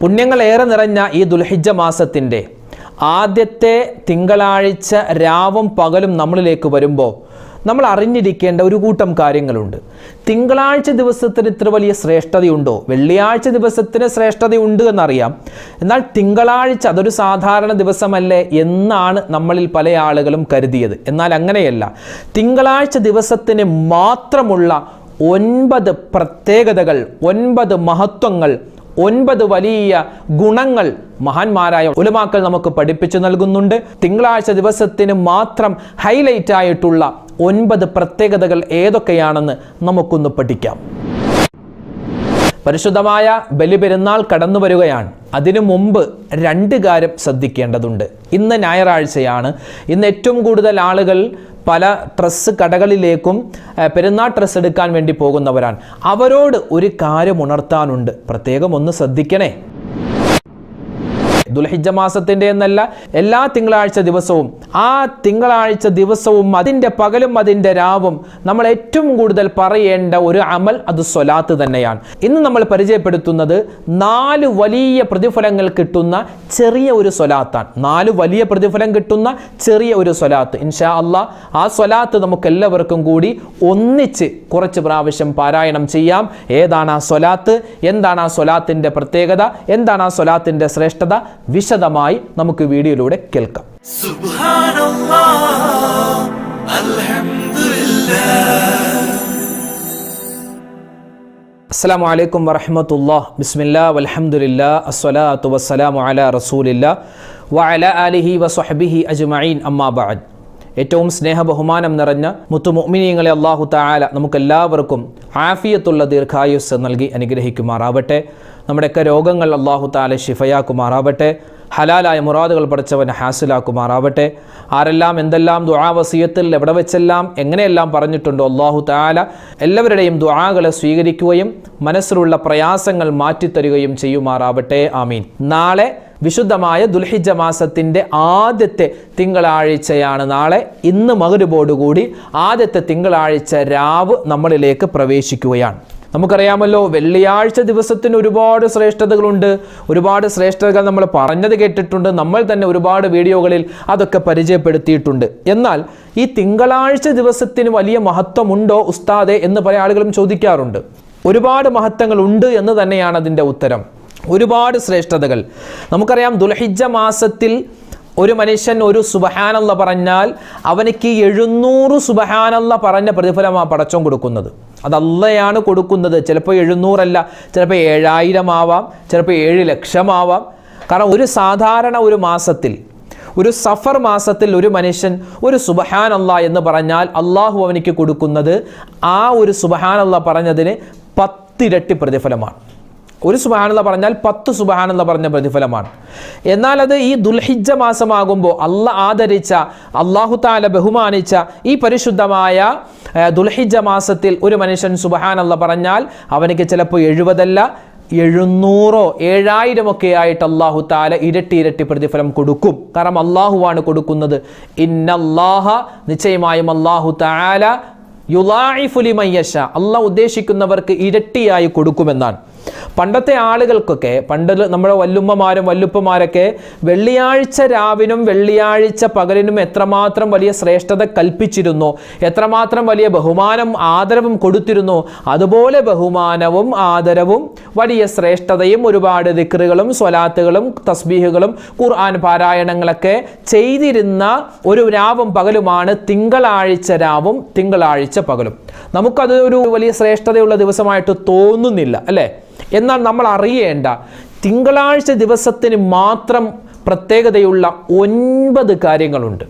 പുണ്യങ്ങൾ ഏറെ നിറഞ്ഞ ഈ ദുൽഹിജ മാസത്തിന്റെ ആദ്യത്തെ തിങ്കളാഴ്ച രാവും പകലും നമ്മളിലേക്ക് വരുമ്പോൾ നമ്മൾ അറിഞ്ഞിരിക്കേണ്ട ഒരു കൂട്ടം കാര്യങ്ങളുണ്ട്. തിങ്കളാഴ്ച ദിവസത്തിന് ഇത്ര വലിയ ശ്രേഷ്ഠതയുണ്ടോ? വെള്ളിയാഴ്ച ദിവസത്തിന് ശ്രേഷ്ഠതയുണ്ട് എന്നറിയാം. എന്നാൽ തിങ്കളാഴ്ച അതൊരു സാധാരണ ദിവസമല്ലേ എന്നാണ് നമ്മളിൽ പല ആളുകളും കരുതിയത്. എന്നാൽ അങ്ങനെയല്ല. തിങ്കളാഴ്ച ദിവസത്തിന് മാത്രമുള്ള ഒൻപത് പ്രത്യേകതകൾ ഒൻപത് മഹത്വങ്ങൾ ഒൻപത് വലിയ ഗുണങ്ങൾ മഹാന്മാരായ ഉലമാക്കൾ നമുക്ക് പഠിപ്പിച്ചു നൽകുന്നുണ്ട്. തിങ്കളാഴ്ച ദിവസത്തിന് മാത്രം ഹൈലൈറ്റ് ആയിട്ടുള്ള ഒൻപത് പ്രത്യേകതകൾ ഏതൊക്കെയാണെന്ന് നമുക്കൊന്ന് പഠിക്കാം. പരിശുദ്ധമായ ബലിപെരുന്നാൾ കടന്നു വരികയാണ്. അതിനു മുമ്പ് രണ്ട് കാര്യം ശ്രദ്ധിക്കേണ്ടതുണ്ട്. ഇന്ന് ഞായറാഴ്ചയാണ്. ഇന്ന് ഏറ്റവും കൂടുതൽ ആളുകൾ പല ഡ്രസ്സ് കടകളിലേക്കും പെരുന്നാൾ ഡ്രസ്സ് എടുക്കാൻ വേണ്ടി പോകുന്നവരാണ്. അവരോട് ഒരു കാര്യം ഉണർത്താനുണ്ട്. പ്രത്യേകം ഒന്ന് ശ്രദ്ധിക്കണേ. ദുൽഹിജ്ജ മാസത്തിന്റെ എന്നല്ല എല്ലാ തിങ്കളാഴ്ച ദിവസവും ആ തിങ്കളാഴ്ച ദിവസവും അതിന്റെ പകലും അതിന്റെ രാവും നമ്മൾ ഏറ്റവും കൂടുതൽ പറയേണ്ട ഒരു അമൽ അത് സ്വലാത്ത് തന്നെയാണ്. ഇന്ന് നമ്മൾ പരിചയപ്പെടുത്തുന്നത് നാല് വലിയ പ്രതിഫലങ്ങൾ കിട്ടുന്ന ചെറിയ ഒരു സ്വലാത്താണ്. നാല് വലിയ പ്രതിഫലം കിട്ടുന്ന ചെറിയ ഒരു സ്വലാത്ത്. ഇൻഷാ അള്ളാ ആ സ്വലാത്ത് നമുക്ക് എല്ലാവർക്കും കൂടി ഒന്നിച്ച് കുറച്ച് പ്രാവശ്യം പാരായണം ചെയ്യാം. ഏതാണ് ആ സ്വലാത്ത്? എന്താണ് ആ സ്വലാത്തിന്റെ പ്രത്യേകത? എന്താണ് ആ സ്വലാത്തിന്റെ ശ്രേഷ്ഠത? വിശദമായി നമുക്ക് വീഡിയോയിലൂടെ കേൾക്കാം. അസ്സാം വലൈക്കും വറഹമത്തുല്ലാ ബിസ്മില്ലാ വലഹമുല്ലാ അസ്വലാത്തു വസ്സലാമു അല റസൂലില്ല വഅല അലിഹി വസ്വഹബിഹി അജ്മഈൻ. അമ്മാബാദ് ഏറ്റവും സ്നേഹബഹുമാനം നിറഞ്ഞ മുത്തുമൊമിനിയങ്ങളെ അള്ളാഹു തആല നമുക്കെല്ലാവർക്കും ആഫിയത്തുള്ള ദീർഘായുസ് നൽകി അനുഗ്രഹിക്കുമാറാവട്ടെ. നമ്മുടെയൊക്കെ രോഗങ്ങൾ അള്ളാഹു താല ഷിഫയാക്കുമാറാവട്ടെ ഹലാലായ മുറാദുകൾ പഠിച്ചവൻ ഹാസിലാക്കുമാറാവട്ടെ. ആരെല്ലാം എന്തെല്ലാം ദുആവസീയത്തിൽ എവിടെ വെച്ചെല്ലാം എങ്ങനെയെല്ലാം പറഞ്ഞിട്ടുണ്ടോ അള്ളാഹു താല എല്ലാവരുടെയും ദുആകളെ സ്വീകരിക്കുകയും മനസ്സിലുള്ള പ്രയാസങ്ങൾ മാറ്റിത്തരികയും ചെയ്യുമാറാവട്ടെ. ആമീൻ. നാളെ വിശുദ്ധമായ ദുൽഹിജ മാസത്തിന്റെ ആദ്യത്തെ തിങ്കളാഴ്ചയാണ് നാളെ. ഇന്ന് മകരുബോടുകൂടി ആദ്യത്തെ തിങ്കളാഴ്ച രാവ് നമ്മളിലേക്ക് പ്രവേശിക്കുകയാണ്. നമുക്കറിയാമല്ലോ വെള്ളിയാഴ്ച ദിവസത്തിന് ഒരുപാട് ശ്രേഷ്ഠതകളുണ്ട്. ഒരുപാട് ശ്രേഷ്ഠതകൾ നമ്മൾ പറഞ്ഞത് കേട്ടിട്ടുണ്ട്. നമ്മൾ തന്നെ ഒരുപാട് വീഡിയോകളിൽ അതൊക്കെ പരിചയപ്പെടുത്തിയിട്ടുണ്ട്. എന്നാൽ ഈ തിങ്കളാഴ്ച ദിവസത്തിന് വലിയ മഹത്വമുണ്ടോ ഉസ്താദെ എന്ന് പല ആളുകളും ചോദിക്കാറുണ്ട്. ഒരുപാട് മഹത്വങ്ങൾ ഉണ്ട് എന്ന് തന്നെയാണ് അതിന്റെ ഉത്തരം. ഒരുപാട് ശ്രേഷ്ഠതകൾ. നമുക്കറിയാം ദുൽഹിജ മാസത്തിൽ ഒരു മനുഷ്യൻ ഒരു സുബഹാനല്ല പറഞ്ഞാൽ അവനിക്ക് എഴുന്നൂറ് സുബഹാനല്ല പറഞ്ഞ പ്രതിഫലമാണ് പടച്ചോൻ കൊടുക്കുന്നത്. അതല്ലയാണ് കൊടുക്കുന്നത്. ചിലപ്പോൾ എഴുന്നൂറല്ല ചിലപ്പോൾ ഏഴായിരം ആവാം ചിലപ്പോൾ ഏഴ് ലക്ഷമാവാം. കാരണം ഒരു സാധാരണ ഒരു മാസത്തിൽ ഒരു സഫർ മാസത്തിൽ ഒരു മനുഷ്യൻ ഒരു സുബഹാൻ അല്ല എന്ന് പറഞ്ഞാൽ അള്ളാഹു അവനിക്ക് കൊടുക്കുന്നത് ആ ഒരു സുബഹാൻ അല്ല പറഞ്ഞതിന് പത്തിരട്ടി പ്രതിഫലമാണ്. ഒരു സുബഹാനെന്ന് പറഞ്ഞാൽ പത്ത് സുബഹാനെന്ന് പറഞ്ഞ പ്രതിഫലമാണ്. എന്നാൽ അത് ഈ ദുൽഹിജ മാസമാകുമ്പോൾ അല്ല ആദരിച്ച അള്ളാഹു താല ബഹുമാനിച്ച ഈ പരിശുദ്ധമായ ദുൽഹിജ മാസത്തിൽ ഒരു മനുഷ്യൻ സുബഹാനല്ല പറഞ്ഞാൽ അവനക്ക് ചിലപ്പോൾ എഴുപതല്ല എഴുന്നൂറോ ഏഴായിരമൊക്കെ ആയിട്ട് അള്ളാഹു താല ഇരട്ടി ഇരട്ടി പ്രതിഫലം കൊടുക്കും. കാരണം അള്ളാഹുവാണ് കൊടുക്കുന്നത്. ഇന്നല്ലാഹ നിശ്ചയമായും അള്ളാഹു താല യുലായിഫുലിമയ്യശ അള്ളാഹ് ഉദ്ദേശിക്കുന്നവർക്ക് ഇരട്ടിയായി കൊടുക്കുമെന്നാണ്. പണ്ടത്തെ ആളുകൾക്കൊക്കെ പണ്ട് നമ്മുടെ വല്ലുമ്മമാരും വല്ലുപ്പമാരൊക്കെ വെള്ളിയാഴ്ച രാവിനും വെള്ളിയാഴ്ച പകലിനും എത്രമാത്രം വലിയ ശ്രേഷ്ഠത കൽപ്പിച്ചിരുന്നു എത്രമാത്രം വലിയ ബഹുമാനം ആദരവും കൊടുത്തിരുന്നു അതുപോലെ ബഹുമാനവും ആദരവും വലിയ ശ്രേഷ്ഠതയും ഒരുപാട് ദിക്റുകളും സ്വലാത്തുകളും തസ്ബീഹുകളും ഖുർആൻ പാരായണങ്ങളൊക്കെ ചെയ്തിരുന്ന ഒരു രാവും പകലുമാണ് തിങ്കളാഴ്ച രാവും തിങ്കളാഴ്ച പകലും. നമുക്കത് ഒരു വലിയ ശ്രേഷ്ഠതയുള്ള ദിവസമായിട്ട് തോന്നുന്നില്ല അല്ലേ? എന്നാൽ നമ്മൾ അറിയേണ്ട തിങ്കളാഴ്ച ദിവസത്തിന് മാത്രം പ്രത്യേകതയുള്ള ഒൻപത് കാര്യങ്ങളുണ്ട്.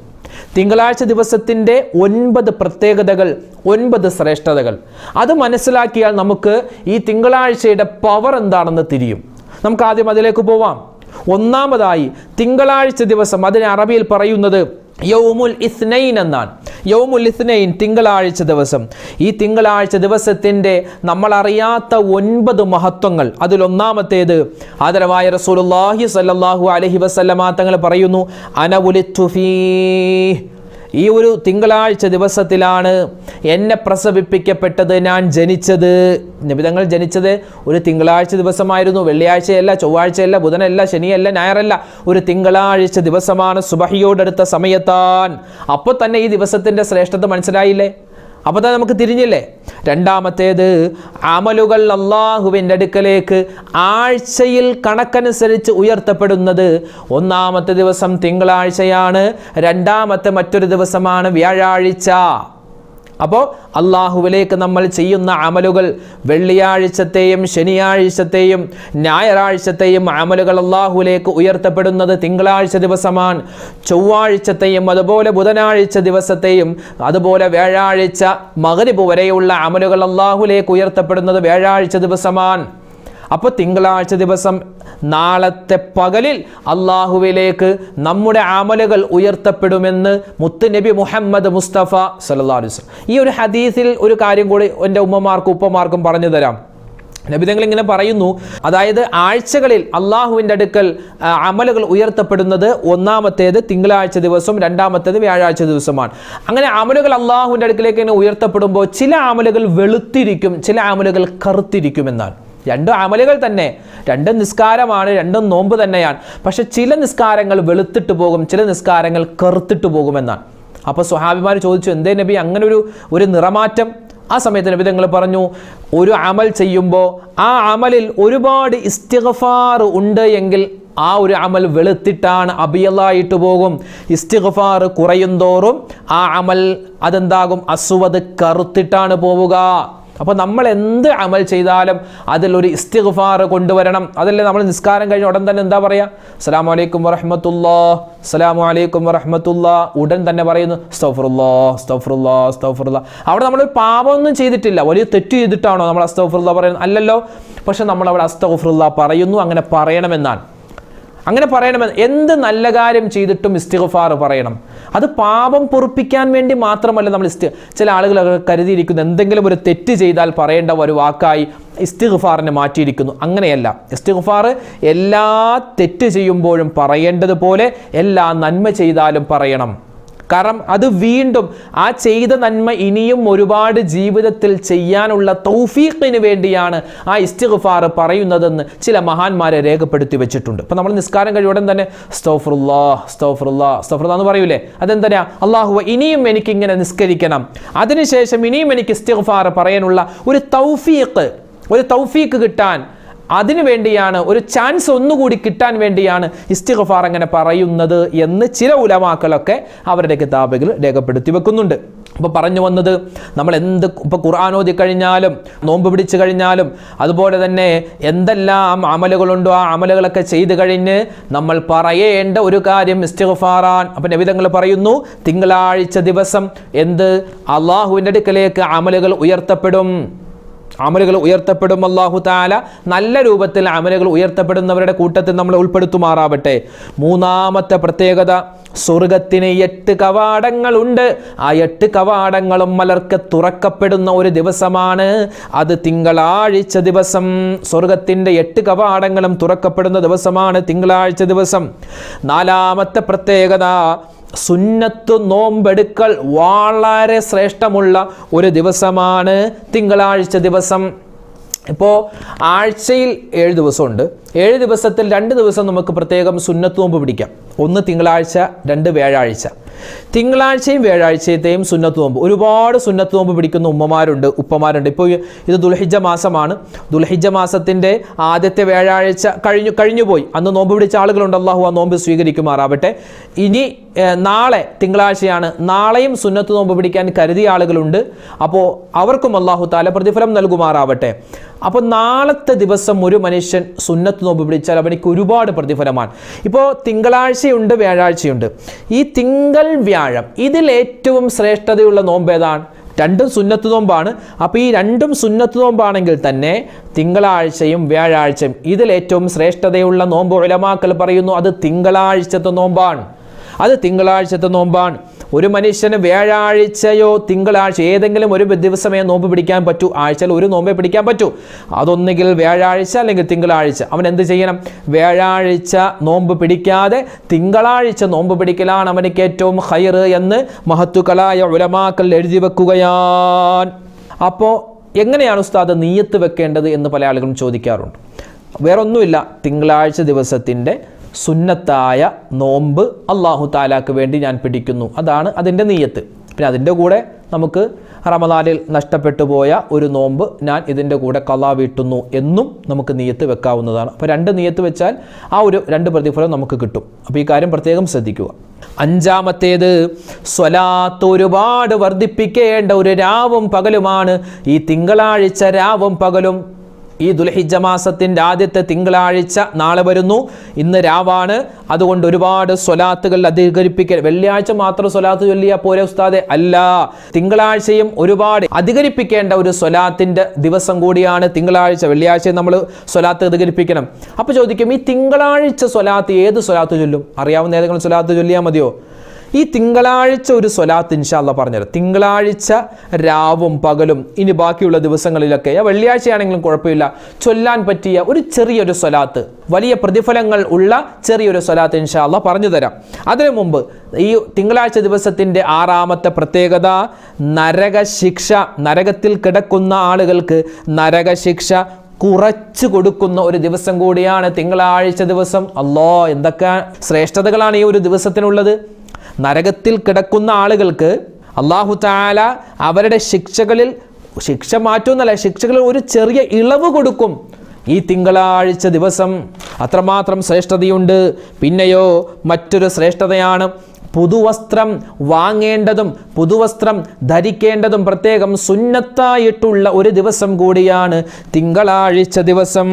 തിങ്കളാഴ്ച ദിവസത്തിന്റെ ഒൻപത് പ്രത്യേകതകൾ ഒൻപത് ശ്രേഷ്ഠതകൾ. അത് മനസ്സിലാക്കിയാൽ നമുക്ക് ഈ തിങ്കളാഴ്ചയുടെ പവർ എന്താണെന്ന് തിരിയും. നമുക്ക് ആദ്യം അതിലേക്ക് പോവാം. ഒന്നാമതായി തിങ്കളാഴ്ച ദിവസം അതിന് അറബിയിൽ പറയുന്നത് യൗമുൽ ഇസ്നൈൻ എന്നാണ്. യൗമുൽ ഇസ്നൈൻ തിങ്കളാഴ്ച ദിവസം. ഈ തിങ്കളാഴ്ച ദിവസത്തിന്റെ നമ്മളറിയാത്ത ഒൻപത് മഹത്വങ്ങൾ. അതിലൊന്നാമത്തേത് ആദരവായ റസൂലുള്ളാഹി സ്വല്ലല്ലാഹു അലൈഹി വസല്ലമ തങ്ങൾ പറയുന്നു അനവുലിത്തു ഫീ ഈ ഒരു തിങ്കളാഴ്ച ദിവസത്തിലാണ് എന്നെ പ്രസവിപ്പിക്കപ്പെട്ടത് ഞാൻ ജനിച്ചത്. നിബിതങ്ങൾ ജനിച്ചത് ഒരു തിങ്കളാഴ്ച ദിവസമായിരുന്നു. വെള്ളിയാഴ്ചയല്ല ചൊവ്വാഴ്ചയല്ല ബുധനല്ല ശനിയല്ല ഞായറല്ല. ഒരു തിങ്കളാഴ്ച ദിവസമാണ് സുബഹിയോടടുത്ത സമയത്താൻ. അപ്പോൾ തന്നെ ഈ ദിവസത്തിന്റെ ശ്രേഷ്ഠത മനസ്സിലായില്ലേ? അപ്പോൾ തന്നെ നമുക്ക് തിരിഞ്ഞില്ലേ? രണ്ടാമത്തേത് അമലുകൾ അള്ളാഹുവിന്റെ അടുക്കലേക്ക് ആഴ്ചയിൽ കണക്കനുസരിച്ച് ഉയർത്തപ്പെടുന്നത് ഒന്നാമത്തെ ദിവസം തിങ്കളാഴ്ചയാണ് രണ്ടാമത്തെ മറ്റൊരു ദിവസമാണ് വ്യാഴാഴ്ച. അപ്പോൾ അള്ളാഹുവിലേക്ക് നമ്മൾ ചെയ്യുന്ന അമലുകൾ വെള്ളിയാഴ്ചത്തെയും ശനിയാഴ്ചത്തെയും ഞായറാഴ്ചത്തെയും അമലുകൾ അള്ളാഹുവിലേക്ക് ഉയർത്തപ്പെടുന്നത് തിങ്കളാഴ്ച ദിവസമാണ്. ചൊവ്വാഴ്ചത്തെയും അതുപോലെ ബുധനാഴ്ച ദിവസത്തെയും അതുപോലെ വ്യാഴാഴ്ച മകരിപ്പ് വരെയുള്ള അമലുകൾ അള്ളാഹുലേക്ക് ഉയർത്തപ്പെടുന്നത് വ്യാഴാഴ്ച ദിവസമാണ്. അപ്പോൾ തിങ്കളാഴ്ച ദിവസം നാളത്തെ പകലിൽ അള്ളാഹുവിലേക്ക് നമ്മുടെ ആമലുകൾ ഉയർത്തപ്പെടുമെന്ന് മുത്ത് നബി മുഹമ്മദ് മുസ്തഫ അലൈഹി വസല്ലം. ഈ ഒരു ഹദീസിൽ ഒരു കാര്യം കൂടി എന്റെ ഉമ്മമാർക്കും ഉപ്പമാർക്കും പറഞ്ഞു തരാം. നബിതങ്ങൾ ഇങ്ങനെ പറയുന്നു അതായത് ആഴ്ചകളിൽ അള്ളാഹുവിന്റെ അടുക്കൽ അമലുകൾ ഉയർത്തപ്പെടുന്നത് ഒന്നാമത്തേത് തിങ്കളാഴ്ച ദിവസവും രണ്ടാമത്തേത് വ്യാഴാഴ്ച ദിവസമാണ്. അങ്ങനെ അമലുകൾ അള്ളാഹുവിന്റെ അടുക്കിലേക്ക് ഇങ്ങനെ ഉയർത്തപ്പെടുമ്പോൾ ചില അമലുകൾ വെളുത്തിരിക്കും ചില അമലുകൾ കറുത്തിരിക്കും എന്നാണ്. രണ്ടും അമലുകൾ തന്നെ രണ്ടും നിസ്കാരമാണ് രണ്ടും നോമ്പ് തന്നെയാണ്. പക്ഷെ ചില നിസ്കാരങ്ങൾ വെളുത്തിട്ട് പോകും ചില നിസ്കാരങ്ങൾ കറുത്തിട്ട് പോകുമെന്നാണ്. അപ്പോൾ സ്വഹാബിമാർ ചോദിച്ചു എന്തേ നബി അങ്ങനെ ഒരു ഒരു നിറമാറ്റം? ആ സമയത്ത് നബി തങ്ങൾ പറഞ്ഞു ഒരു അമൽ ചെയ്യുമ്പോൾ ആ അമലിൽ ഒരുപാട് ഇസ്തിഗ്ഫാർ ഉണ്ട് എങ്കിൽ ആ ഒരു അമൽ വെളുത്തിട്ടാണ് അബിയലായിട്ട് പോകും. ഇസ്തിഗ്ഫാർ കുറയും തോറും ആ അമൽ അതെന്താകും? അസുവത് കറുത്തിട്ടാണ് പോവുക. അപ്പോൾ നമ്മൾ എന്ത് അമൽ ചെയ്താലും അതിലൊരു ഇസ്തിഗ്ഫാർ കൊണ്ടുവരണം. അതല്ലേ നമ്മൾ നിസ്കാരം കഴിഞ്ഞ ഉടൻ തന്നെ എന്താ പറയുക അസ്സലാമു അലൈക്കും വറഹ്മത്തുള്ളാ അസ്സലാമു അലൈക്കും വറഹ്മത്തുള്ളാ ഉടൻ തന്നെ പറയുന്നു സ്തൗഫറുല്ലാ സ്തൗഫറുല്ലാ സ്തൗഫറുല്ലാ അവിടെ നമ്മൾ പാപമൊന്നും ചെയ്തിട്ടില്ല. വലിയ തെറ്റ് ചെയ്തിട്ടാണോ നമ്മൾ അസ്തൗഫറുല്ലാ പറയുന്നത്? അല്ലല്ലോ. പക്ഷെ നമ്മൾ അവിടെ അസ്തൗഫറുല്ലാ പറയുന്നു അങ്ങനെ പറയണമെന്നാണ്. അങ്ങനെ പറയണമെന്ന് എന്ത് നല്ല കാര്യം ചെയ്തിട്ടും ഇസ്തിഗ്ഫാർ പറയണം. അത് പാപം പൊറുപ്പിക്കാൻ വേണ്ടി മാത്രമല്ല നമ്മൾ ഇസ്തി ചില ആളുകൾ കരുതിയിരിക്കുന്നു എന്തെങ്കിലും ഒരു തെറ്റ് ചെയ്താൽ പറയേണ്ട ഒരു വാക്കായി ഇസ്തിഗ്ഫാറിനെ മാറ്റിയിരിക്കുന്നു. അങ്ങനെയല്ല. ഇസ്തിഗ്ഫാർ എല്ലാ തെറ്റ് ചെയ്യുമ്പോഴും പറയേണ്ടതുപോലെ എല്ലാ നന്മ ചെയ്താലും പറയണം. കാരണം അത് വീണ്ടും ആ ചെയ്ത നന്മ ഇനിയും ഒരുപാട് ജീവിതത്തിൽ ചെയ്യാനുള്ള തൗഫീഖിന് വേണ്ടിയാണ് ആ ഇസ്തിഗ്ഫാർ പറയുന്നതെന്ന് ചില മഹാന്മാരെ രേഖപ്പെടുത്തി വെച്ചിട്ടുണ്ട്. അപ്പോൾ നമ്മൾ നിസ്കാരം കഴിയുടൻ തന്നെ സ്തോഫറുല്ലാ സ്തോഫറുല്ലാ സ്തോഫറുല്ലാ എന്ന് പറയൂലേ? അതെന്താണ് അള്ളാഹു ഇനിയും എനിക്ക് ഇങ്ങനെ നിസ്കരിക്കണം. അതിനുശേഷം ഇനിയും എനിക്ക് ഇസ്തിഗ്ഫാർ പറയാനുള്ള ഒരു തൗഫീഖ് ഒരു തൗഫീഖ് കിട്ടാൻ അതിനു വേണ്ടിയാണ് ഒരു ചാൻസ് ഒന്നുകൂടി കിട്ടാൻ വേണ്ടിയാണ് ഇസ്തിഗ്ഫാർ അങ്ങനെ പറയുന്നത് എന്ന് ചില ഉലമാക്കളൊക്കെ അവരുടെ കിതാബുകൾ രേഖപ്പെടുത്തി വെക്കുന്നുണ്ട്. അപ്പോൾ പറഞ്ഞു വന്നത് നമ്മൾ എന്ത് ഇപ്പോൾ ഖുർആൻ ഓതി കഴിഞ്ഞാലും നോമ്പ് പിടിച്ചു കഴിഞ്ഞാലും അതുപോലെ തന്നെ എന്തെല്ലാം അമലുകളുണ്ടോ ആ അമലുകളൊക്കെ ചെയ്ത് കഴിഞ്ഞ് നമ്മൾ പറയേണ്ട ഒരു കാര്യം ഇസ്തിഗ്ഫാറാൻ അപ്പം നബിതങ്ങൾ പറയുന്നു തിങ്കളാഴ്ച ദിവസം എന്ത്? അള്ളാഹുവിന്റെ അടുക്കലേക്ക് അമലുകൾ ഉയർത്തപ്പെടും. അമലുകൾ ഉയർത്തപ്പെടും അള്ളാഹു താല നല്ല രൂപത്തിൽ അമലുകൾ ഉയർത്തപ്പെടുന്നവരുടെ കൂട്ടത്തിൽ നമ്മൾ ഉൾപ്പെടുത്തുമാറാവട്ടെ. മൂന്നാമത്തെ പ്രത്യേകത സ്വർഗത്തിന് എട്ട് കവാടങ്ങളുണ്ട്. ആ എട്ട് കവാടങ്ങളും മലർക്ക് തുറക്കപ്പെടുന്ന ഒരു ദിവസമാണ്. അത് തിങ്കളാഴ്ച ദിവസം. സ്വർഗത്തിന്റെ എട്ട് കവാടങ്ങളും തുറക്കപ്പെടുന്ന ദിവസമാണ് തിങ്കളാഴ്ച ദിവസം. നാലാമത്തെ പ്രത്യേകത സുന്നത്ത് നോമ്പെടുക്കൽ വളരെ ശ്രേഷ്ഠമുള്ള ഒരു ദിവസമാണ് തിങ്കളാഴ്ച ദിവസം. ഇപ്പോൾ ആഴ്ചയിൽ ഏഴ് ദിവസമുണ്ട്. ഏഴ് ദിവസത്തിൽ രണ്ട് ദിവസം നമുക്ക് പ്രത്യേകം സുന്നത്ത് നോമ്പ് പിടിക്കാം. ഒന്ന് തിങ്കളാഴ്ച രണ്ട് വ്യാഴാഴ്ച. തിങ്കളാഴ്ചയും വ്യാഴാഴ്ചത്തെയും സുന്നത്ത് നോമ്പ്. ഒരുപാട് സുന്നത്ത് നോമ്പ് പിടിക്കുന്ന ഉമ്മമാരുണ്ട് ഉപ്പമാരുണ്ട്. ഇപ്പോൾ ഇത് ദുൽഹിജ മാസമാണ്. ദുൽഹിജ മാസത്തിന്റെ ആദ്യത്തെ വ്യാഴാഴ്ച കഴിഞ്ഞു കഴിഞ്ഞു പോയി അന്ന് നോമ്പ് പിടിച്ച ആളുകളുണ്ട്. അള്ളാഹു ആ നോമ്പ് സ്വീകരിക്കുമാറാവട്ടെ. ഇനി നാളെ തിങ്കളാഴ്ചയാണ്. നാളെയും സുന്നത്ത് നോമ്പ് പിടിക്കാൻ കരുതിയ ആളുകളുണ്ട്. അപ്പോൾ അവർക്കും അള്ളാഹു താല പ്രതിഫലം നൽകുമാറാവട്ടെ. അപ്പോൾ നാളത്തെ ദിവസം ഒരു മനുഷ്യൻ സുന്നത്ത് നോമ്പ് പിടിച്ചാൽ അവനിക്ക് ഒരുപാട് പ്രതിഫലമാണ്. ഇപ്പോൾ തിങ്കളാഴ്ചയുണ്ട് വ്യാഴാഴ്ചയുണ്ട്. ഈ തിങ്കൾ വ്യാഴം ഇതിൽ ഏറ്റവും ശ്രേഷ്ഠതയുള്ള നോമ്പ് ഏതാണ്? രണ്ടും സുന്നത്ത് നോമ്പാണ്. അപ്പോൾ ഈ രണ്ടും സുന്നത്ത് നോമ്പാണെങ്കിൽ തന്നെ തിങ്കളാഴ്ചയും വ്യാഴാഴ്ചയും ഇതിൽ ഏറ്റവും ശ്രേഷ്ഠതയുള്ള നോമ്പ് ഉലമാക്കൾ പറയുന്നു അത് തിങ്കളാഴ്ചത്തെ നോമ്പാണ്. അത് തിങ്കളാഴ്ചത്തെ നോമ്പാണ്. ഒരു മനുഷ്യന് വ്യാഴാഴ്ചയോ തിങ്കളാഴ്ച ഏതെങ്കിലും ഒരു ദിവസമേ നോമ്പ് പിടിക്കാൻ പറ്റൂ. ആഴ്ചയിൽ ഒരു നോമ്പേ പിടിക്കാൻ പറ്റൂ. അതൊന്നുകിൽ വ്യാഴാഴ്ച അല്ലെങ്കിൽ തിങ്കളാഴ്ച. അവൻ എന്ത് ചെയ്യണം? വ്യാഴാഴ്ച നോമ്പ് പിടിക്കാതെ തിങ്കളാഴ്ച നോമ്പ് പിടിക്കലാണ് അവനിക്ക് ഏറ്റവും ഹൈർ എന്ന് മഹത്തുക്കളായ ഉലമാക്കൾ എഴുതി വെക്കുകയാൻ അപ്പോൾ എങ്ങനെയാണ് ഉസ്താദ് നീയത്ത് വെക്കേണ്ടത് എന്ന് പല ആളുകളും ചോദിക്കാറുണ്ട്. വേറൊന്നുമില്ല. തിങ്കളാഴ്ച ദിവസത്തിന്റെ സുന്നത്തായ നോമ്പ് അള്ളാഹു താലാക്ക് വേണ്ടി ഞാൻ പിടിക്കുന്നു. അതാണ് അതിന്റെ നീയത്ത്. പിന്നെ അതിന്റെ കൂടെ നമുക്ക് റമദാനിൽ നഷ്ടപ്പെട്ടു പോയ ഒരു നോമ്പ് ഞാൻ ഇതിന്റെ കൂടെ കലാ വീട്ടുന്നു എന്നും നമുക്ക് നീയത്ത് വെക്കാവുന്നതാണ്. അപ്പോൾ രണ്ട് നീയത്ത് വെച്ചാൽ ആ ഒരു രണ്ട് പ്രതിഫലം നമുക്ക് കിട്ടും. അപ്പോൾ ഈ കാര്യം പ്രത്യേകം ശ്രദ്ധിക്കുക. അഞ്ചാമത്തേത് സ്വലാത്ത് ഒരുപാട് വർദ്ധിപ്പിക്കേണ്ട ഒരു രാവും പകലുമാണ്. ഈ തിങ്കളാഴ്ച രാവും പകലും ഈ ദുൽഹിജ മാസത്തിന്റെ ആദ്യത്തെ തിങ്കളാഴ്ച നാളെ വരുന്നു. ഇന്ന് രാവാണ്. അതുകൊണ്ട് ഒരുപാട് സ്വലാത്തുകൾ അധികരിപ്പിക്കൽ. വെള്ളിയാഴ്ച മാത്രം സ്വലാത്ത് ചൊല്ലിയ പോരെ ഉസ്താദെ? അല്ല. തിങ്കളാഴ്ചയും ഒരുപാട് അധികരിപ്പിക്കേണ്ട ഒരു സ്വലാത്തിന്റെ ദിവസം കൂടിയാണ് തിങ്കളാഴ്ച. വെള്ളിയാഴ്ച നമ്മൾ സ്വലാത്ത് അധികരിപ്പിക്കണം. അപ്പോൾ ചോദിക്കും ഈ തിങ്കളാഴ്ച സ്വലാത്ത് ഏത് സ്വലാത്ത് ചൊല്ലും? അറിയാവുന്ന ഏതെങ്കിലും സ്വലാത്ത് ചൊല്ലിയാൽ മതിയോ? ഈ തിങ്കളാഴ്ച ഒരു സ്വലാത്ത് ഇൻഷാല്ല പറഞ്ഞുതരാം. തിങ്കളാഴ്ച രാവും പകലും ഇനി ബാക്കിയുള്ള ദിവസങ്ങളിലൊക്കെ വെള്ളിയാഴ്ചയാണെങ്കിലും കുഴപ്പമില്ല. ചൊല്ലാൻ പറ്റിയ ഒരു ചെറിയൊരു സ്വലാത്ത് വലിയ പ്രതിഫലങ്ങൾ ഉള്ള ചെറിയൊരു സ്വലാത്ത് ഇൻഷാല്ല പറഞ്ഞു തരാം അതിനു മുമ്പ് ഈ തിങ്കളാഴ്ച ദിവസത്തിന്റെ ആറാമത്തെ പ്രത്യേകത നരകശിക്ഷ നരകത്തിൽ കിടക്കുന്ന ആളുകൾക്ക് നരകശിക്ഷ കുറച്ചു കൊടുക്കുന്ന ഒരു ദിവസം കൂടിയാണ് തിങ്കളാഴ്ച ദിവസം. അല്ലോ എന്തൊക്കെ ശ്രേഷ്ഠതകളാണ് ഈ ഒരു ദിവസത്തിനുള്ളത്? നരകത്തിൽ കിടക്കുന്ന ആളുകൾക്ക് അള്ളാഹു താല അവരുടെ ശിക്ഷകളിൽ ശിക്ഷ മാറ്റുമെന്നല്ല ശിക്ഷകളിൽ ഒരു ചെറിയ ഇളവ് കൊടുക്കും. ഈ തിങ്കളാഴ്ച ദിവസം അത്രമാത്രം ശ്രേഷ്ഠതയുണ്ട്. പിന്നെയോ മറ്റൊരു ശ്രേഷ്ഠതയാണ് പുതുവസ്ത്രം വാങ്ങേണ്ടതും പുതുവസ്ത്രം ധരിക്കേണ്ടതും പ്രത്യേകം സുന്നത്തായിട്ടുള്ള ഒരു ദിവസം കൂടിയാണ് തിങ്കളാഴ്ച ദിവസം.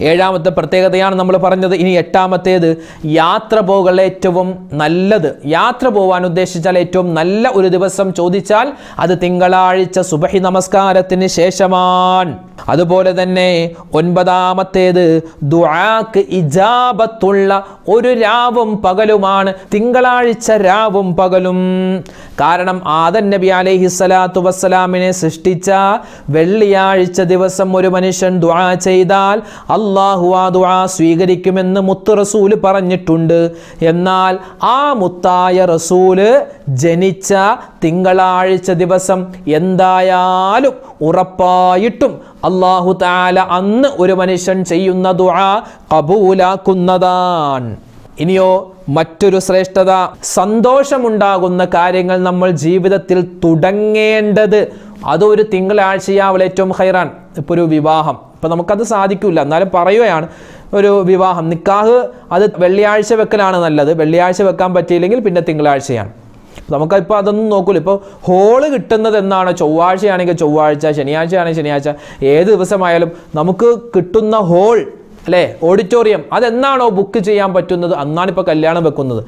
ഏഴാമത്തെ പ്രത്യേകതയാണ് നമ്മൾ പറഞ്ഞത്. ഇനി എട്ടാമത്തേത് യാത്ര പോകൽ ഏറ്റവും നല്ലത്. യാത്ര പോകാൻ ഉദ്ദേശിച്ചാൽ ഏറ്റവും നല്ല ഒരു ദിവസം ചോദിച്ചാൽ അത് തിങ്കളാഴ്ച സുബഹി നമസ്കാരത്തിന് ശേഷമാണ്. അതുപോലെ തന്നെ ഒൻപതാമത്തേത് ദുആക്ക് ഇജാബത്തുള്ള ഒരു രാവും പകലുമാണ്. തിങ്കളാഴ്ച രാവും പകലും. കാരണം ആദൻ നബി അലൈഹി സ്വലാത്തു വസ്സലാമിനെ സൃഷ്ടിച്ച വെള്ളിയാഴ്ച ദിവസം ഒരു മനുഷ്യൻ ദുആ ചെയ്താൽ അള്ളാഹു ആ ദുആ സ്വീകരിക്കുമെന്ന് മുത്ത് റസൂൽ പറഞ്ഞിട്ടുണ്ട്. എന്നാൽ ആ മുത്തായ റസൂൽ ജനിച്ച തിങ്കളാഴ്ച ദിവസം എന്തായാലും ഉറപ്പായിട്ടും അള്ളാഹു താല അന്ന് ഒരു മനുഷ്യൻ ചെയ്യുന്ന ദുആ കബൂലാക്കുന്നതാണ്. ഇനിയോ മറ്റൊരു ശ്രേഷ്ഠത. സന്തോഷമുണ്ടാകുന്ന കാര്യങ്ങൾ നമ്മൾ ജീവിതത്തിൽ തുടങ്ങേണ്ടത് അതൊരു തിങ്കളാഴ്ചയാവൽ ഏറ്റവും ഹൈറാൻ. ഇപ്പോൾ ഒരു വിവാഹം. ഇപ്പം നമുക്കത് സാധിക്കില്ല എന്നാലും പറയുകയാണ് ഒരു വിവാഹം. നിക്കാഹ് അത് വെള്ളിയാഴ്ച വെക്കലാണ് നല്ലത്. വെള്ളിയാഴ്ച വെക്കാൻ പറ്റിയില്ലെങ്കിൽ പിന്നെ തിങ്കളാഴ്ചയാണ്. നമുക്കിപ്പോൾ അതൊന്നും നോക്കൂല. ഇപ്പോൾ ഹോൾ കിട്ടുന്നത് എന്നാണ്? ചൊവ്വാഴ്ചയാണെങ്കിൽ ചൊവ്വാഴ്ച ശനിയാഴ്ചയാണെങ്കിൽ ശനിയാഴ്ച. ഏത് ദിവസമായാലും നമുക്ക് കിട്ടുന്ന ഹോൾ അല്ലേ? ഓഡിറ്റോറിയം. അതെന്നാണോ ബുക്ക് ചെയ്യാൻ പറ്റുന്നത്? അന്നാണ് ഇപ്പോൾ കല്യാണം വെക്കുന്നത്.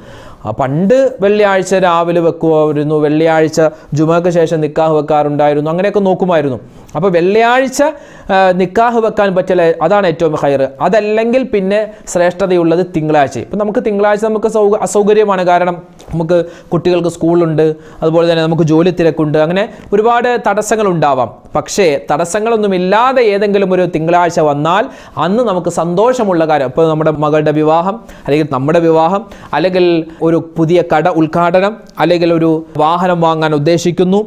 പണ്ട് വെള്ളിയാഴ്ച രാവിലെ വെക്കുമായിരുന്നു. വെള്ളിയാഴ്ച ജുമക്ക് ശേഷം നിക്കാഹ് വെക്കാറുണ്ടായിരുന്നു. അങ്ങനെയൊക്കെ നോക്കുമായിരുന്നു. അപ്പോൾ വെള്ളിയാഴ്ച നിക്കാഹ് വെക്കാൻ പറ്റില്ല. അതാണ് ഏറ്റവും ഹയർ അതല്ലെങ്കിൽ പിന്നെ ശ്രേഷ്ഠതയുള്ളത് തിങ്കളാഴ്ച. ഇപ്പം നമുക്ക് തിങ്കളാഴ്ച നമുക്ക് സൗ അസൗകര്യമാണ്. കാരണം നമുക്ക് കുട്ടികൾക്ക് സ്കൂളുണ്ട് അതുപോലെ തന്നെ നമുക്ക് ജോലി തിരക്കുണ്ട് അങ്ങനെ ഒരുപാട് തടസ്സങ്ങൾ ഉണ്ടാവാം പക്ഷേ തടസ്സങ്ങളൊന്നുമില്ലാതെ ഏതെങ്കിലും ഒരു തിങ്കളാഴ്ച വന്നാൽ അന്ന് നമുക്ക് സന്തോഷമുള്ള കാര്യം ഇപ്പോൾ നമ്മുടെ മകളുടെ വിവാഹം അല്ലെങ്കിൽ നമ്മുടെ വിവാഹം അല്ലെങ്കിൽ ഒരു പുതിയ കട ഉദ്ഘാടനം അല്ലെങ്കിൽ ഒരു വാഹനം വാങ്ങാൻ ഉദ്ദേശിക്കുന്നു.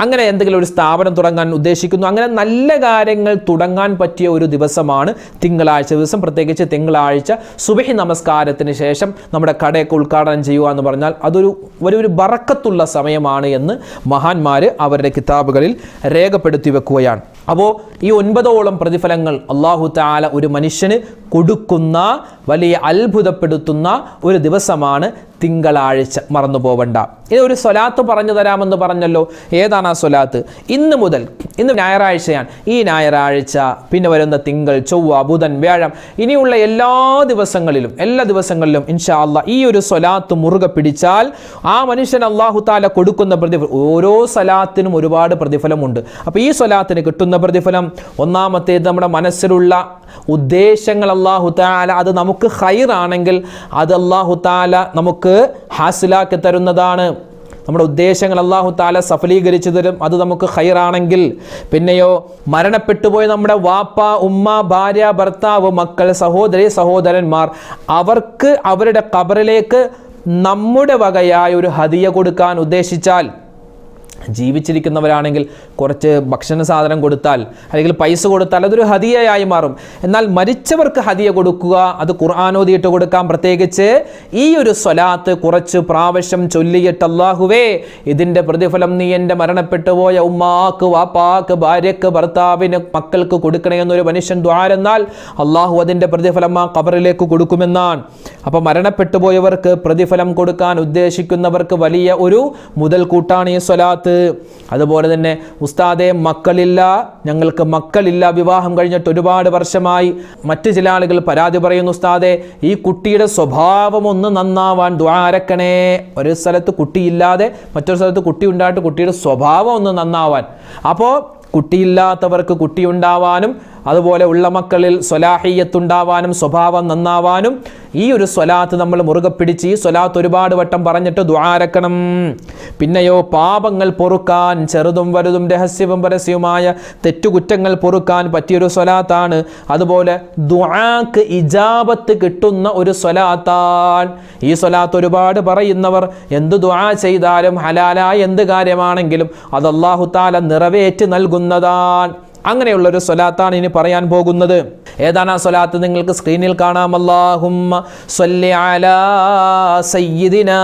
അങ്ങനെ എന്തെങ്കിലും ഒരു സ്ഥാപനം തുടങ്ങാൻ ഉദ്ദേശിക്കുന്നു. അങ്ങനെ നല്ല കാര്യങ്ങൾ തുടങ്ങാൻ പറ്റിയ ഒരു ദിവസമാണ് തിങ്കളാഴ്ച. ദിവസം പ്രത്യേകിച്ച് തിങ്കളാഴ്ച സുബഹി നമസ്കാരത്തിന് ശേഷം നമ്മുടെ കടയൊക്കെ ഉദ്ഘാടനം ചെയ്യുക എന്ന് പറഞ്ഞാൽ അതൊരു ഒരു ബറക്കത്തുള്ള സമയമാണ് എന്ന് മഹാന്മാർ അവരുടെ കിതാബുകളിൽ രേഖപ്പെടുത്തി വെക്കുകയാണ്. അപ്പോൾ ഈ ഒൻപതോളം പ്രതിഫലങ്ങൾ അള്ളാഹു താല ഒരു മനുഷ്യന് കൊടുക്കുന്ന വലിയ അത്ഭുതപ്പെടുത്തുന്ന ഒരു ദിവസമാണ് തിങ്കളാഴ്ച മറന്നു പോവണ്ട. ഇത് ഒരു സ്വലാത്ത് പറഞ്ഞു തരാമെന്ന് പറഞ്ഞല്ലോ. ഏതാണ് ആ സ്വലാത്ത്? ഇന്ന് മുതൽ ഇന്ന് ഞായറാഴ്ചയാണ്. ഈ ഞായറാഴ്ച പിന്നെ വരുന്ന തിങ്കൾ ചൊവ്വ ബുധൻ വ്യാഴം ഇനിയുള്ള എല്ലാ ദിവസങ്ങളിലും എല്ലാ ദിവസങ്ങളിലും ഇൻഷാ അല്ല ഈ ഒരു സ്വലാത്ത് മുറുകെ പിടിച്ചാൽ ആ മനുഷ്യൻ അള്ളാഹു താല കൊടുക്കുന്ന പ്രതിഫലം ഓരോ സ്വലാത്തിനും ഒരുപാട് പ്രതിഫലമുണ്ട്. അപ്പോൾ ഈ സ്വലാത്തിന് കിട്ടുന്ന പ്രതിഫലം ഒന്നാമത്തേത് നമ്മുടെ മനസ്സിലുള്ള ഉദ്ദേശങ്ങൾ അള്ളാഹു താല അത് നമുക്ക് ഹൈറാണെങ്കിൽ അത് അള്ളാഹു താല നമുക്ക് ഹാസിലാക്കി തരുന്നതാണ്. നമ്മുടെ ഉദ്ദേശങ്ങൾ അള്ളാഹു താല സഫലീകരിച്ചു തരും. അത് നമുക്ക് ഹൈറാണെങ്കിൽ പിന്നെയോ മരണപ്പെട്ടു പോയ നമ്മുടെ വാപ്പ ഉമ്മ ഭാര്യ ഭർത്താവ് മക്കൾ സഹോദരി സഹോദരന്മാർ അവർക്ക് അവരുടെ കബറിലേക്ക് നമ്മുടെ വകയായ ഒരു ഹതിയ കൊടുക്കാൻ ഉദ്ദേശിച്ചാൽ ജീവിച്ചിരിക്കുന്നവരാണെങ്കിൽ കുറച്ച് ഭക്ഷണ സാധനം കൊടുത്താൽ അല്ലെങ്കിൽ പൈസ കൊടുത്താൽ അതൊരു ഹദിയയായി മാറും. എന്നാൽ മരിച്ചവർക്ക് ഹദിയ കൊടുക്കുക അത് ഖുർആാനോദിയിട്ട് കൊടുക്കാം. പ്രത്യേകിച്ച് ഈ ഒരു സ്വലാത്ത് കുറച്ച് പ്രാവശ്യം ചൊല്ലിയിട്ട് അള്ളാഹുവേ ഇതിന്റെ പ്രതിഫലം നീ എന്റെ മരണപ്പെട്ടു പോയ ഉമ്മാക്ക് വാപ്പാക്ക് ഭാര്യക്ക് ഭർത്താവിന് മക്കൾക്ക് കൊടുക്കണമെന്നൊരു മനുഷ്യൻ ദ്വാരെന്നാൽ അള്ളാഹു അതിന്റെ പ്രതിഫലം ആ കബറിലേക്ക് കൊടുക്കുമെന്നാണ്. അപ്പോൾ മരണപ്പെട്ടു പോയവർക്ക് പ്രതിഫലം കൊടുക്കാൻ ഉദ്ദേശിക്കുന്നവർക്ക് വലിയ ഒരു മുതൽക്കൂട്ടാണ് ഈ സ്വലാത്ത്. അതുപോലെ തന്നെ ഉസ്താദെ മക്കളില്ല ഞങ്ങൾക്ക് മക്കളില്ല വിവാഹം കഴിഞ്ഞിട്ട് ഒരുപാട് വർഷമായി. മറ്റു ചില ആളുകൾ പരാതി പറയുന്നു ഉസ്താദെ ഈ കുട്ടിയുടെ സ്വഭാവം ഒന്ന് നന്നാവാൻ ദ്വാരക്കണേ ഒരു സ്ഥലത്ത് കുട്ടിയില്ലാതെ മറ്റൊരു സ്ഥലത്ത് കുട്ടി ഉണ്ടായിട്ട് കുട്ടിയുടെ സ്വഭാവം ഒന്ന് നന്നാവാൻ. അപ്പോൾ കുട്ടിയില്ലാത്തവർക്ക് കുട്ടിയുണ്ടാവാനും അതുപോലെ ഉള്ള മക്കളിൽ സ്വലാഹിയത്തുണ്ടാവാനും സ്വഭാവം നന്നാവാനും ഈ ഒരു സ്വലാത്ത് നമ്മൾ മുറുകെ പിടിച്ച് ഈ സ്വലാത്ത് ഒരുപാട് വട്ടം പറഞ്ഞിട്ട് ദ്വാരക്കണം പിന്നെയോ പാപങ്ങൾ പൊറുക്കാൻ ചെറുതും വലുതും രഹസ്യവും പരസ്യവുമായ തെറ്റുകുറ്റങ്ങൾ പൊറുക്കാൻ പറ്റിയൊരു സ്വലാത്താണ്. അതുപോലെ ദ്വാക്ക് ഇജാബത്ത് കിട്ടുന്ന ഒരു സ്വലാത്താൻ ഈ സ്വലാത്ത് ഒരുപാട് പറയുന്നവർ എന്ത് ദ്വാ ചെയ്താലും ഹലാലായ എന്ത് കാര്യമാണെങ്കിലും അത് അള്ളാഹു താല നിറവേറ്റി നൽകുന്നതാണ്. അങ്ങനെയുള്ള ഒരു സ്വലാത്താണ് ഇനി പറയാൻ പോകുന്നത്. ഏതാണ് ആ സ്വലാത്ത് നിങ്ങൾക്ക് സ്ക്രീനിൽ കാണാം? അല്ലാഹുമ്മ സല്ലി അലാ സയ്യിദിനാ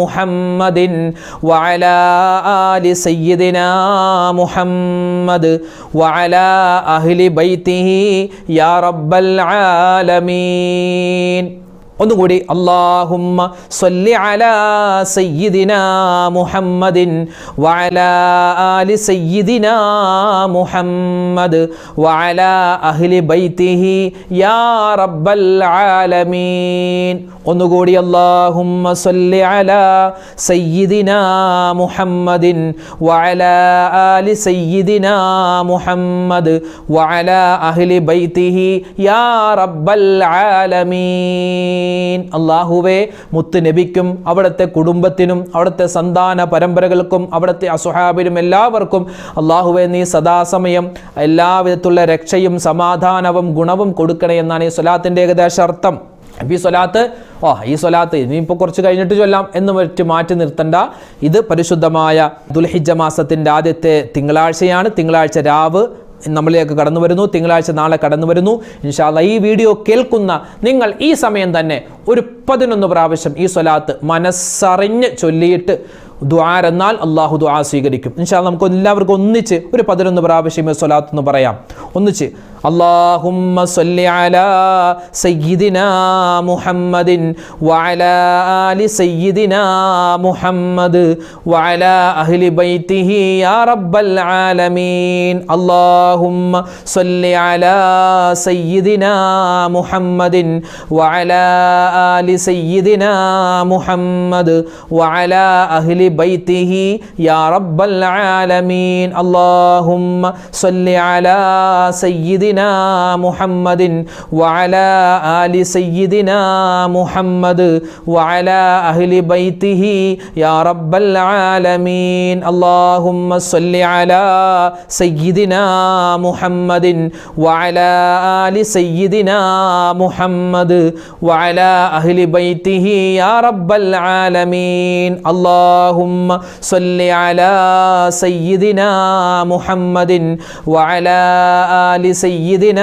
മുഹമ്മദിൻ വഅലാ ആലി സയ്യിദിനാ മുഹമ്മദ് വഅലാ അഹ്ലി യാ റബ്ബൽ ആലമീൻ. ഒന്നുകൂടി അള്ളാഹുമ്മ സ്വല്ലി അലാ സയ്യിദിനാ മുഹമ്മദിൻ വഅലാ ആലി സയ്യിദിനാ മുഹമ്മദ് വഅലാ അഹ്ലി ബൈത്തിഹി യാ റബ്ബൽ ആലമീൻ. ഒന്നുകൂടി അള്ളാഹുമ്മ സ്വല്ലി അലാ സയ്യിദിനാ മുഹമ്മദിൻ വഅലാ ആലി സയ്യിദിനാ മുഹമ്മദ് വഅലാ അഹ്ലി ബൈത്തിഹി യാ റബ്ബൽ ആലമീൻ. അള്ളാഹുവേ മുത്ത് നബിക്കും അവിടുത്തെ കുടുംബത്തിനും അവിടുത്തെ സന്താന പരമ്പരകൾക്കും അവിടുത്തെ അസുഹാബിനും എല്ലാവർക്കും അള്ളാഹുവെ നീ സദാസമയം എല്ലാവിധത്തുള്ള രക്ഷയും സമാധാനവും ഗുണവും കൊടുക്കണേ എന്നാണ് ഈ സ്വലാത്തിന്റെ ഏകദേശ അർത്ഥം. ഈ സ്വലാത്ത് ഓ ഈ സ്വലാത്ത് ഇനിയിപ്പോൾ കുറച്ച് കഴിഞ്ഞിട്ട് ചൊല്ലാം എന്ന് മറ്റ് മാറ്റി നിർത്തണ്ട. ഇത് പരിശുദ്ധമായ ദുൽഹിജ മാസത്തിന്റെ ആദ്യത്തെ തിങ്കളാഴ്ചയാണ്. തിങ്കളാഴ്ച രാവ് നമ്മളിലേക്ക് കടന്നു വരുന്നു. തിങ്കളാഴ്ച നാളെ കടന്നു വരുന്നു. ഇൻഷാല്ല ഈ വീഡിയോ കേൾക്കുന്ന നിങ്ങൾ ഈ സമയം തന്നെ ഒരു പതിനൊന്ന് പ്രാവശ്യം ഈ സ്വലാത്ത് മനസ്സറിഞ്ഞ് ചൊല്ലിയിട്ട് ദ്വാരെന്നാൽ അള്ളാഹു ദ്വാ സ്വീകരിക്കും. ഇൻഷാല്ല നമുക്ക് എല്ലാവർക്കും ഒന്നിച്ച് ഒരു പതിനൊന്ന് പ്രാവശ്യം ഈ സ്വലാത്ത് എന്ന് പറയാം. ഒന്നിച്ച് اللهم صل على سيدنا محمد وعلى آل سيدنا محمد وعلى أهل بيته يا رب العالمين اللهم صل على سيدنا محمد وعلى آل سيدنا محمد وعلى أهل بيته يا رب العالمين اللهم صل على سيدنا സയ്യിദിന മുഹമ്മദിൻ വഅല ആലി സയ്യിദിന മുഹമ്മദ് വഅല അഹ്ലി ബൈതിഹി യാ റബ്ബൽ ആലമീൻ അല്ലാഹുമ്മ സല്ലി അലാ സയ്യിദിന മുഹമ്മദിൻ വഅല ആലി സയ്യിദിന മുഹമ്മദ് വഅല അഹ്ലി ബൈതിഹി യാ റബ്ബൽ ആലമീൻ അല്ലാഹുമ്മ സല്ലി അലാ സയ്യിദിന മുഹമ്മദിൻ വഅല ആലി സയ്യിദിന സയ്യിദിന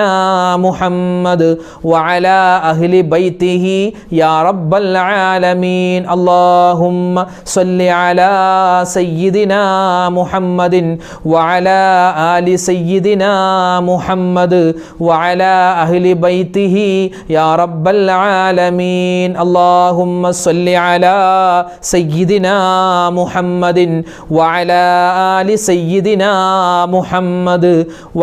മുഹമ്മദ് വഅല അഹ്ലി ബൈത്തിഹി യാ റബ്ബൽ ആലമീൻ. അല്ലാഹുമ്മ സല്ലി അലാ സയ്യിദിന മുഹമ്മദിൻ വഅല ആലി സയ്യിദിന മുഹമ്മദ് വഅല അഹ്ലി ബൈത്തിഹി യാ റബ്ബൽ ആലമീൻ. അല്ലാഹുമ്മ സല്ലി അലാ സയ്യിദിന മുഹമ്മദിൻ വഅല ആലി സയ്യിദിന മുഹമ്മദ്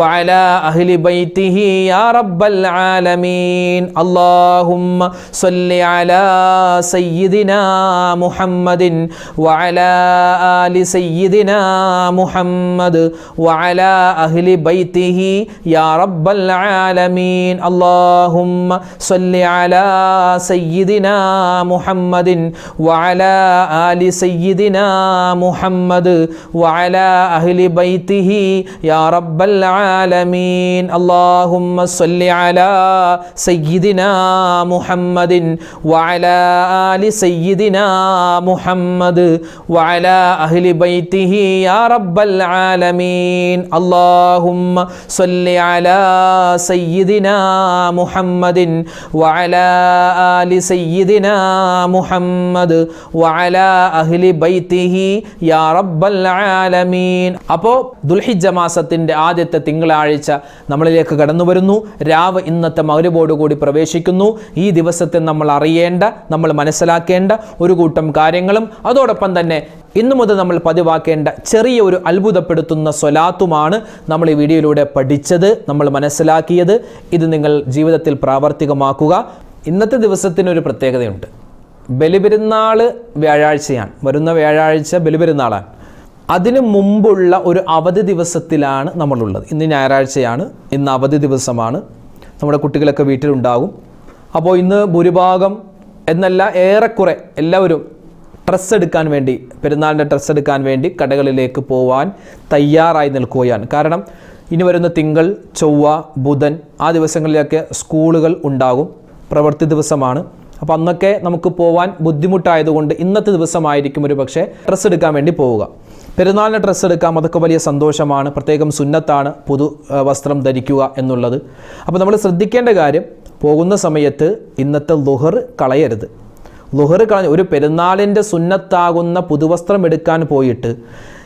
വഅല അഹ്ലി ബൈ بيته يا رب العالمين اللهم صل على سيدنا محمد وعلى آل سيدنا محمد وعلى أهل بيته يا رب العالمين اللهم صل على سيدنا محمد وعلى آل سيدنا محمد وعلى أهل بيته يا رب العالمين اللهم صل على سيدنا محمد وعلى آل سيدنا محمد وعلى أهل بيته يا رب العالمين اللهم صل على سيدنا محمد وعلى آل سيدنا محمد وعلى أهل بيته يا رب العالمين അപ്പോൾ ദുൽഹിജ മാസത്തിൻ്റെ ആദ്യത്തെ തിങ്കളാഴ്ച നമ്മളിലേക്ക് കടന്നു വരുന്നു. രാവ് ഇന്നത്തെ മകരുബോട് കൂടി പ്രവേശിക്കുന്നു. ഈ ദിവസത്തെ നമ്മൾ അറിയേണ്ട നമ്മൾ മനസ്സിലാക്കേണ്ട ഒരു കൂട്ടം കാര്യങ്ങളും അതോടൊപ്പം തന്നെ ഇന്നു മുതൽ നമ്മൾ പതിവാക്കേണ്ട ചെറിയ ഒരു അത്ഭുതപ്പെടുത്തുന്ന സ്വലാത്തുമാണ് നമ്മൾ ഈ വീഡിയോയിലൂടെ പഠിച്ചത് നമ്മൾ മനസ്സിലാക്കിയത്. ഇത് നിങ്ങൾ ജീവിതത്തിൽ പ്രാവർത്തികമാക്കുക. ഇന്നത്തെ ദിവസത്തിനൊരു പ്രത്യേകതയുണ്ട്. ബലിപെരുന്നാൾ വ്യാഴാഴ്ചയാണ്. വരുന്ന വ്യാഴാഴ്ച ബലിപെരുന്നാളാണ്. അതിന് മുമ്പുള്ള ഒരു അവധി ദിവസത്തിലാണ് നമ്മളുള്ളത്. ഇന്ന് ഞായറാഴ്ചയാണ്. ഇന്ന് അവധി ദിവസമാണ്. നമ്മുടെ കുട്ടികളൊക്കെ വീട്ടിലുണ്ടാകും. അപ്പോൾ ഇന്ന് ഭൂരിഭാഗം എന്നല്ല ഏറെക്കുറെ എല്ലാവരും ഡ്രസ്സ് എടുക്കാൻ വേണ്ടി പെരുന്നാളിന്റെ ഡ്രസ്സ് എടുക്കാൻ വേണ്ടി കടകളിലേക്ക് പോവാൻ തയ്യാറായി നിൽക്കുകയാണ്. കാരണം ഇനി വരുന്ന തിങ്കൾ ചൊവ്വ ബുധൻ ആ ദിവസങ്ങളിലൊക്കെ സ്കൂളുകൾ ഉണ്ടാകും. പ്രവൃത്തി ദിവസമാണ്. അപ്പോൾ അന്നൊക്കെ നമുക്ക് പോവാൻ ബുദ്ധിമുട്ടായതുകൊണ്ട് ഇന്നത്തെ ദിവസമായിരിക്കും ഒരു പക്ഷേ ഡ്രസ്സ് എടുക്കാൻ വേണ്ടി പോവുക. പെരുന്നാളിന് ഡ്രസ്സ് എടുക്കാം അതൊക്കെ വലിയ സന്തോഷമാണ്. പ്രത്യേകം സുന്നത്താണ് പുതു വസ്ത്രം ധരിക്കുക എന്നുള്ളത്. അപ്പോൾ നമ്മൾ ശ്രദ്ധിക്കേണ്ട കാര്യം പോകുന്ന സമയത്ത് ഇന്നത്തെ ലുഹർ കളയരുത്. ലുഹർ കളഞ്ഞ് ഒരു പെരുന്നാളിന്റെ സുന്നത്താകുന്ന പുതുവസ്ത്രം എടുക്കാൻ പോയിട്ട്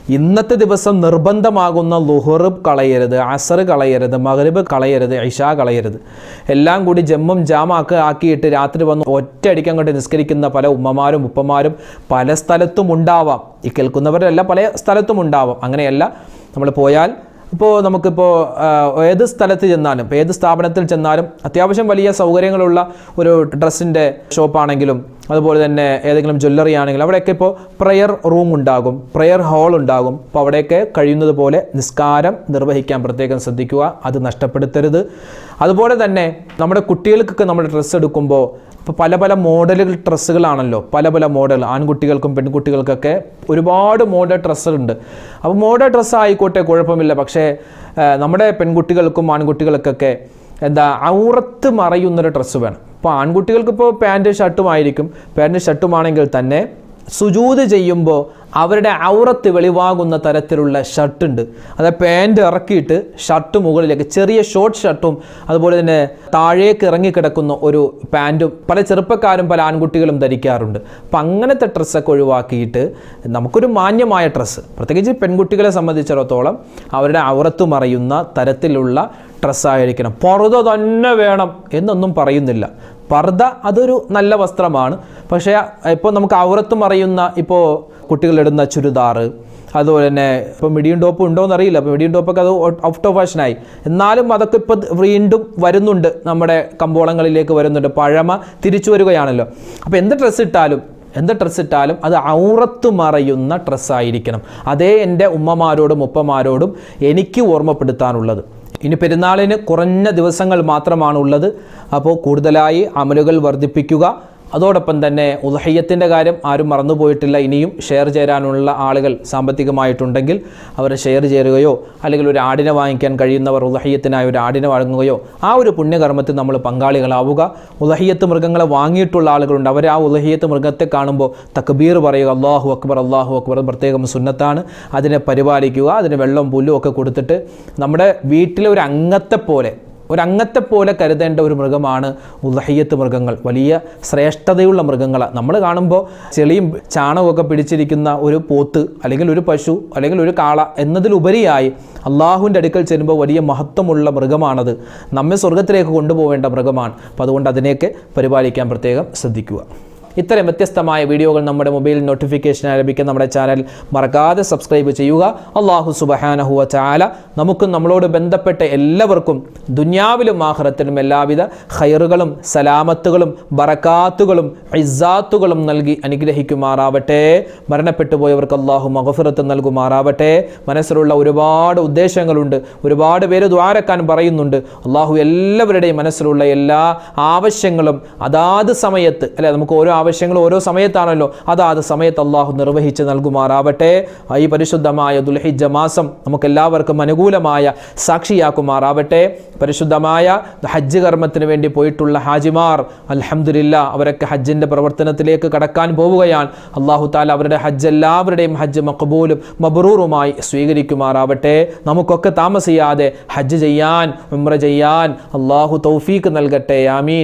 ഇന്നത്തെ ദിവസം നിർബന്ധമാകുന്ന ലുഹറബ് കളയരുത് അസർ കളയരുത് മഗ്രിബ് കളയരുത് ഇഷ കളയരുത്. എല്ലാം കൂടി ജമ്മും ജാമാക്ക് ആക്കിയിട്ട് രാത്രി വന്ന് ഒറ്റയടിക്ക് അങ്ങോട്ട് നിസ്കരിക്കുന്ന പല ഉമ്മമാരും ഉപ്പമാരും പല സ്ഥലത്തും ഉണ്ടാവാം. ഈ കേൾക്കുന്നവരല്ല പല സ്ഥലത്തും ഉണ്ടാവാം. അങ്ങനെയല്ല നമ്മൾ പോയാൽ ഇപ്പോൾ നമുക്കിപ്പോൾ ഏത് സ്ഥലത്ത് ചെന്നാലും ഏത് സ്ഥാപനത്തിൽ ചെന്നാലും അത്യാവശ്യം വലിയ സൗകര്യങ്ങളുള്ള ഒരു ഡ്രസ്സിന്റെ ഷോപ്പാണെങ്കിലും അതുപോലെ തന്നെ ഏതെങ്കിലും ജ്വല്ലറി ആണെങ്കിലും അവിടെയൊക്കെ ഇപ്പോൾ പ്രെയർ റൂം ഉണ്ടാകും പ്രെയർ ഹാൾ ഉണ്ടാകും. അപ്പോൾ അവിടെയൊക്കെ കഴിയുന്നത് പോലെ നിസ്കാരം നിർവഹിക്കാൻ പ്രത്യേകം ശ്രദ്ധിക്കുക അത് നഷ്ടപ്പെടുത്തരുത്. അതുപോലെ തന്നെ നമ്മുടെ കുട്ടികൾക്കൊക്കെ നമ്മൾ ഡ്രസ്സ് എടുക്കുമ്പോൾ ഇപ്പോൾ പല പല മോഡലുകൾ ഡ്രസ്സുകളാണല്ലോ. പല പല മോഡൽ ആൺകുട്ടികൾക്കും പെൺകുട്ടികൾക്കൊക്കെ ഒരുപാട് മോഡൽ ഡ്രസ്സുകളുണ്ട് അപ്പോൾ മോഡൽ ഡ്രസ്സ് ആയിക്കോട്ടെ കുഴപ്പമില്ല. പക്ഷേ നമ്മുടെ പെൺകുട്ടികൾക്കും ആൺകുട്ടികൾക്കൊക്കെ എന്താ ഔറത്ത് മറയുന്നൊരു ഡ്രസ്സ് വേണം. ഇപ്പോൾ ആൺകുട്ടികൾക്ക് ഇപ്പോൾ പാന്റ് ഷർട്ടും ആയിരിക്കും. പാന്റ് ഷർട്ടുമാണെങ്കിൽ തന്നെ സുജൂത് ചെയ്യുമ്പോൾ അവരുടെ ഔറത്ത് വെളിവാകുന്ന തരത്തിലുള്ള ഷർട്ടുണ്ട്. അതായത് പാന്റ് ഇറക്കിയിട്ട് ഷർട്ട് മുകളിലേക്ക് ചെറിയ ഷോർട്ട് ഷർട്ടും അതുപോലെ തന്നെ താഴേക്ക് ഇറങ്ങിക്കിടക്കുന്ന ഒരു പാന്റും പല ചെറുപ്പക്കാരും പല ആൺകുട്ടികളും ധരിക്കാറുണ്ട്. അപ്പം അങ്ങനത്തെ ഡ്രസ്സൊക്കെ ഒഴിവാക്കിയിട്ട് നമുക്കൊരു മാന്യമായ ഡ്രസ്സ് പ്രത്യേകിച്ച് പെൺകുട്ടികളെ സംബന്ധിച്ചിടത്തോളം അവരുടെ ഔറത്ത് മറയുന്ന തരത്തിലുള്ള ഡ്രസ്സായിരിക്കണം പറുത തന്നെ വേണം എന്നൊന്നും പറയുന്നില്ല. പർദ്ദ അതൊരു നല്ല വസ്ത്രമാണ്. പക്ഷേ ഇപ്പോൾ നമുക്ക് ഔറത്ത് മറയുന്ന ഇപ്പോൾ കുട്ടികളിടുന്ന ചുരിദാറ് അതുപോലെ തന്നെ ഇപ്പോൾ മിഡിയും ടോപ്പ് ഉണ്ടോ എന്നറിയില്ല അപ്പോൾ മിഡിയും ടോപ്പൊക്കെ അത് ഔട്ട് ഓഫ് ഫാഷനായി എന്നാലും അതൊക്കെ ഇപ്പോൾ വീണ്ടും വരുന്നുണ്ട്. നമ്മുടെ കമ്പോളങ്ങളിലേക്ക് വരുന്നുണ്ട്. പഴമ തിരിച്ചു വരികയാണല്ലോ. അപ്പോൾ എന്ത് ഡ്രസ്സ് ഇട്ടാലും എന്ത് ഡ്രസ്സ് ഇട്ടാലും അത് ഔറത്ത് മറയുന്ന ഡ്രസ്സായിരിക്കണം അതേ എന്റെ ഉമ്മമാരോടും ഉപ്പമാരോടും എനിക്ക് ഓർമ്മപ്പെടുത്താനുള്ളത്. ഇനി പെരുന്നാളിന് കുറഞ്ഞ ദിവസങ്ങൾ മാത്രമാണ് ഉള്ളത് അപ്പോൾ കൂടുതലായി അമലുകൾ വർദ്ധിപ്പിക്കുക. അതോടൊപ്പം തന്നെ ഉദഹയ്യത്തിന്റെ കാര്യം ആരും മറന്നുപോയിട്ടില്ല. ഇനിയും ഷെയർ ചേരാനുള്ള ആളുകൾ സാമ്പത്തികമായിട്ടുണ്ടെങ്കിൽ അവർ ഷെയർ ചേരുകയോ അല്ലെങ്കിൽ ഒരു ആടിനെ വാങ്ങിക്കാൻ കഴിയുന്നവർ ഉദഹയ്യത്തിനായി ഒരു ആടിനെ വാങ്ങുകയോ ആ ഒരു പുണ്യകർമ്മത്തിൽ നമ്മൾ പങ്കാളികളാവുക. ഉദഹയ്യത്ത് മൃഗങ്ങളെ വാങ്ങിയിട്ടുള്ള ആളുകളുണ്ട്. അവർ ആ ഉദഹയ്യത്ത് മൃഗത്തെ കാണുമ്പോൾ തക്ബീർ പറയുക അള്ളാഹു അക്ബർ അള്ളാഹു അക്ബർ പ്രത്യേകം സുന്നത്താണ്. അതിനെ പരിപാലിക്കുക അതിന് വെള്ളം പുല്ലും ഒക്കെ കൊടുത്തിട്ട് നമ്മുടെ വീട്ടിലെ ഒരു അംഗത്തെ പോലെ ഒരു അംഗത്തെ പോലെ കരുതേണ്ട ഒരു മൃഗമാണ് ഉദഹയ്യത്ത് മൃഗങ്ങൾ. വലിയ ശ്രേഷ്ഠതയുള്ള മൃഗങ്ങളാണ് നമ്മൾ കാണുമ്പോൾ ചെളിയും ചാണകമൊക്കെ പിടിച്ചിരിക്കുന്ന ഒരു പോത്ത് അല്ലെങ്കിൽ ഒരു പശു അല്ലെങ്കിൽ ഒരു കാള എന്നതിലുപരിയായി അള്ളാഹുവിന്റെ അടുക്കൽ ചെല്ലുമ്പോൾ വലിയ മഹത്വമുള്ള മൃഗമാണത്. നമ്മെ സ്വർഗത്തിലേക്ക് കൊണ്ടുപോകേണ്ട മൃഗമാണ്. അപ്പോൾ അതുകൊണ്ട് അതിനെയൊക്കെ പരിപാലിക്കാൻ പ്രത്യേകം ശ്രദ്ധിക്കുക. ഇത്തരം വ്യത്യസ്തമായ വീഡിയോകൾ നമ്മുടെ മൊബൈൽ നോട്ടിഫിക്കേഷനായി ലഭിക്കുന്ന നമ്മുടെ ചാനൽ മറക്കാതെ സബ്സ്ക്രൈബ് ചെയ്യുക. അള്ളാഹു സുബഹാനഹുവ ചാല നമുക്കും നമ്മളോട് ബന്ധപ്പെട്ട എല്ലാവർക്കും ദുന്യാവിലും ആഹ്റത്തിലും എല്ലാവിധ ഖൈറുകളും സലാമത്തുകളും ബറക്കാത്തുകളും ഇസ്സാത്തുകളും നൽകി അനുഗ്രഹിക്കുമാറാവട്ടെ. മരണപ്പെട്ടു പോയവർക്ക് അള്ളാഹു മഹഫിറത്ത് നൽകുമാറാവട്ടെ. മനസ്സിലുള്ള ഒരുപാട് ഉദ്ദേശങ്ങളുണ്ട്. ഒരുപാട് പേര് ദ്വാരക്കാൻ പറയുന്നുണ്ട്. അള്ളാഹു എല്ലാവരുടെയും മനസ്സിലുള്ള എല്ലാ ആവശ്യങ്ങളും അതാത് സമയത്ത് അല്ലെ നമുക്ക് ഓരോ ആവശ്യങ്ങളും ഓരോ സമയത്താണല്ലോ. അതാത് സമയത്ത് അള്ളാഹു നിർവഹിച്ച് നൽകുമാറാവട്ടെ. ഈ പരിശുദ്ധമായ ദുൽഹിജ മാസം നമുക്ക് എല്ലാവർക്കും അനുകൂലമായ സാക്ഷിയാക്കുമാറാവട്ടെ. പരിശുദ്ധമായ ഹജ്ജ് കർമ്മത്തിന് വേണ്ടി പോയിട്ടുള്ള ഹാജിമാർ അലഹമില്ല അവരൊക്കെ ഹജ്ജിന്റെ പ്രവർത്തനത്തിലേക്ക് കടക്കാൻ പോവുകയാണ്. അള്ളാഹു താല അവരുടെ ഹജ്ജ് എല്ലാവരുടെയും ഹജ്ജ് മക്ബൂലും മബറൂറുമായി സ്വീകരിക്കുമാറാവട്ടെ. നമുക്കൊക്കെ താമസിയാതെ ഹജ്ജ് ചെയ്യാൻ ഉമ്ര ചെയ്യാൻ അള്ളാഹു തൗഫീക്ക് നൽകട്ടെ. ആമീൻ.